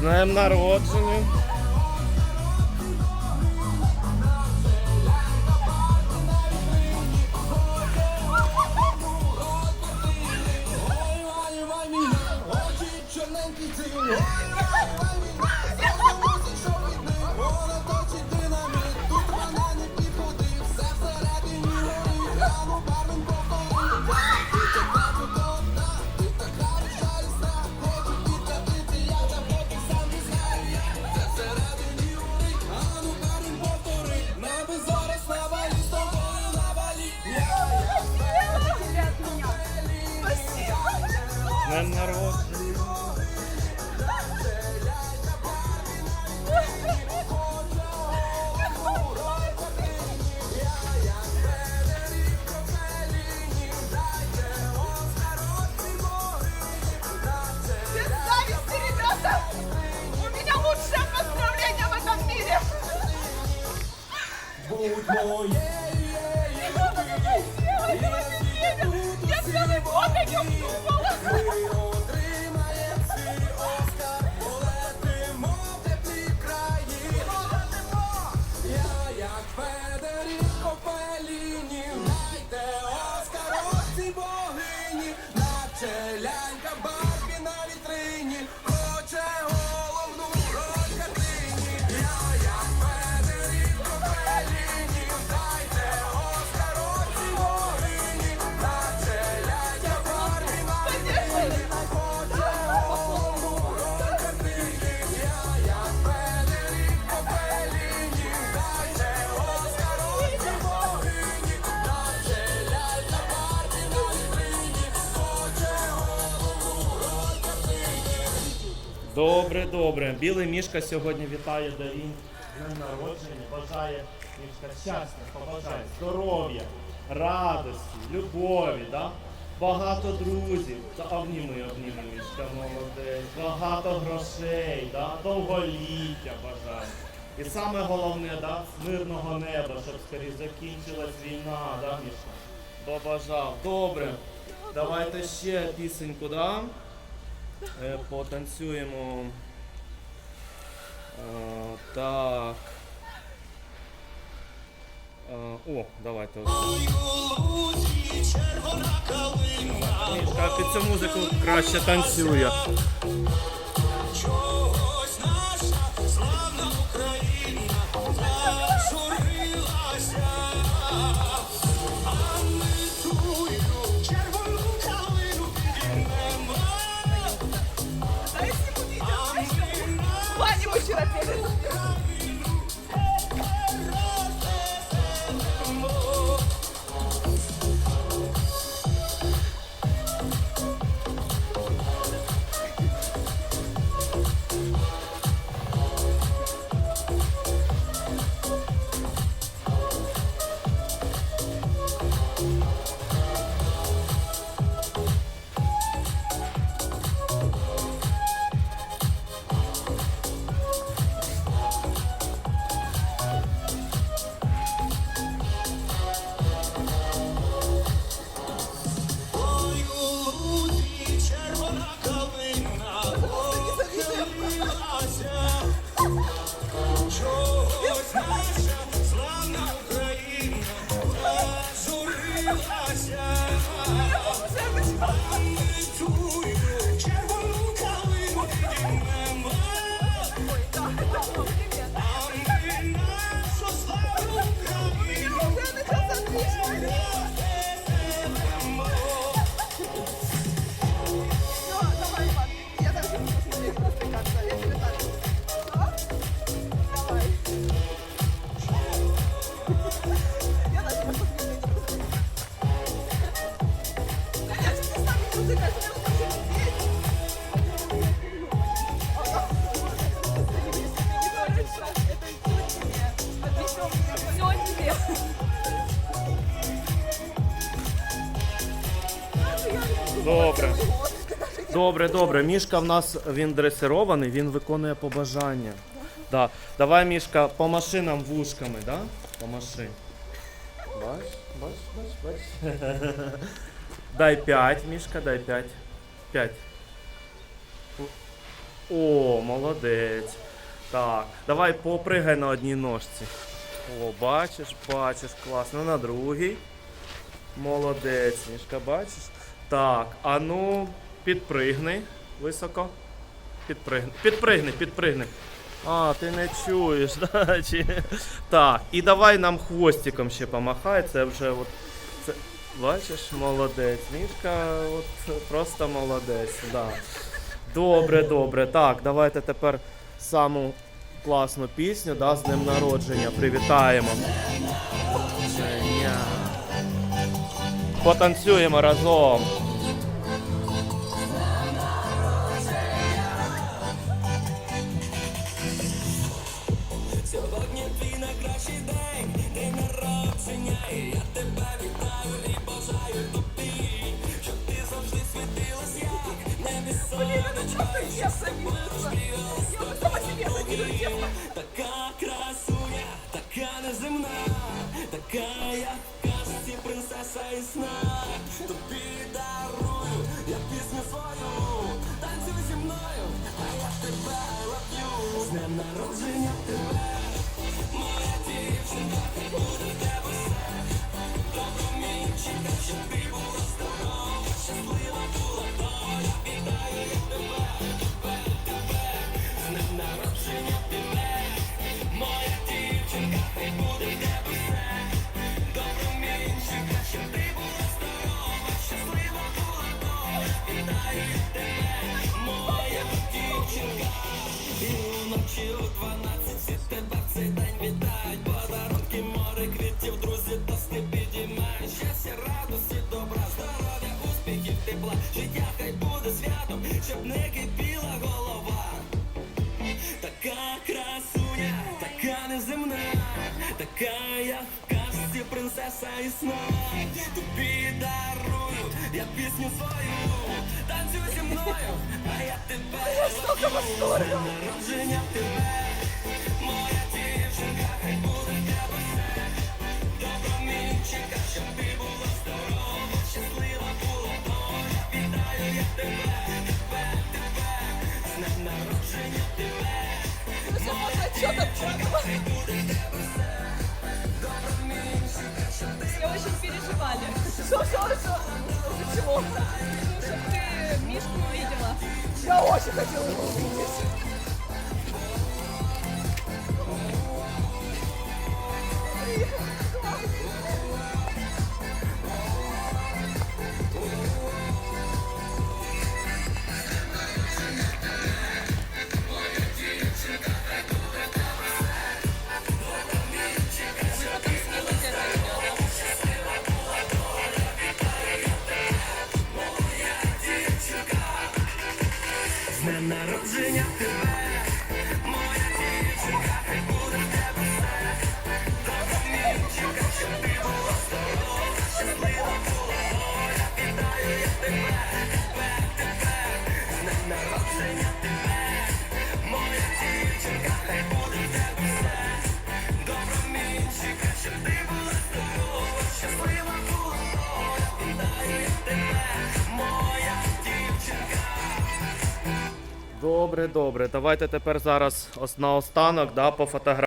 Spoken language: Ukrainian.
Знаємо народження. народ. Добре, добре. Білий мішка сьогодні вітає Дарінь днем народження. Бажає мішка щастя, побажає здоров'я, радості, любові. Да? Багато друзів, та обніми, обніми мішка молодець, багато грошей, да? довголіття бажає. І саме головне, да? мирного неба, щоб скоріше закінчилась війна, да, мішка? Побажав. Добре. Давайте ще пісеньку, да? Е, потанцюємо. Е, так. Е, о, давайте. Так, під цю музику краще танцює. 我去了别生 Добре. Добре, добре. Мішка в нас він дресирований, він виконує побажання. Да. Давай, Мішка, по машинам вушками, да? По машин. Бач, бач, бач, бач. Дай 5, Мішка, дай 5. 5. О, молодець. Так, давай попригай на одній ножці. О, бачиш, бачиш, класно. На другій. Молодець, Мішка, бачиш? Так, а ну, підпригни високо. Підпригни. Підпригни, підпригни. А, ти не чуєш, да? Чи... Так, і давай нам хвостиком ще помахай. Це вже от. Це... Бачиш, молодець. Мішка от просто молодець. Да. Добре, добре. Так, давайте тепер саму класну пісню, да, з днем народження. Привітаємо. Потанцюємо разом. Rodzaj така в касті принцеса і сна. Тобі дарую, я пісню свою, танцюй зі мною, а я тебе люблю. Народження тебе, моя Что, что, что? Почему? чтобы ты Мишку увидела. Я очень хотела его увидеть. Народження тебе, Добре, добре. Давайте тепер зараз ос- наостанок да, пофотографуємо.